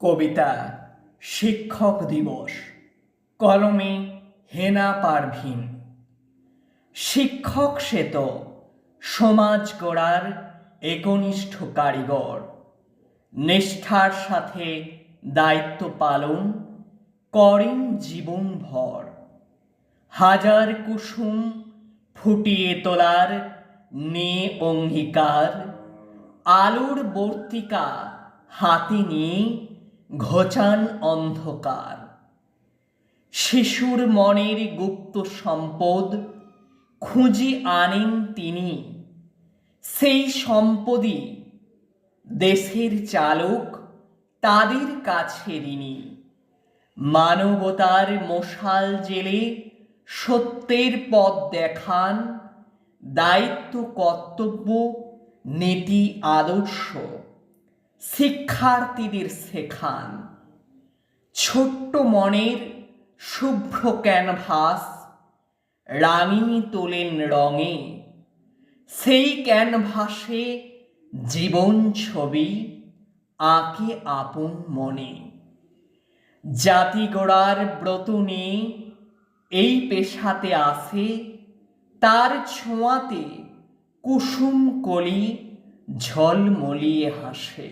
কবিতা শিক্ষক দিবস, কলমে হেনা পারভিন। শিক্ষক সে তো সমাজ গড়ার একনিষ্ঠ কারিগর। নিষ্ঠার সাথে দায়িত্ব পালন করেন জীবনভর। হাজার কুসুম ফুটিয়ে তোলার নে অঙ্গীকার, আলোর বর্তিকা হাতে নিয়ে ঘোচান অন্ধকার। শিশুর মনের গুপ্ত সম্পদ খুঁজে আনেন তিনি। সেই সম্পদই দেশের চালক, তাদের কাছে ঋণী। মানবতার মশাল জেলে সত্যের পথ দেখান, দায়িত্ব কর্তব্য, নীতি আদর্শ। শিক্ষার্থীদের শেখান। ছোট্ট মনের শুভ্র ক্যানভাস রাঙিয়ে তোলেন রঙে। সেই ক্যানভাসে জীবন ছবি আঁকে আপন মনে। জাতি গড়ার ব্রত নিয়ে এই পেশাতে আসে, তার ছোঁয়াতে কুসুম কলি ঝলমলিয়ে হাসে।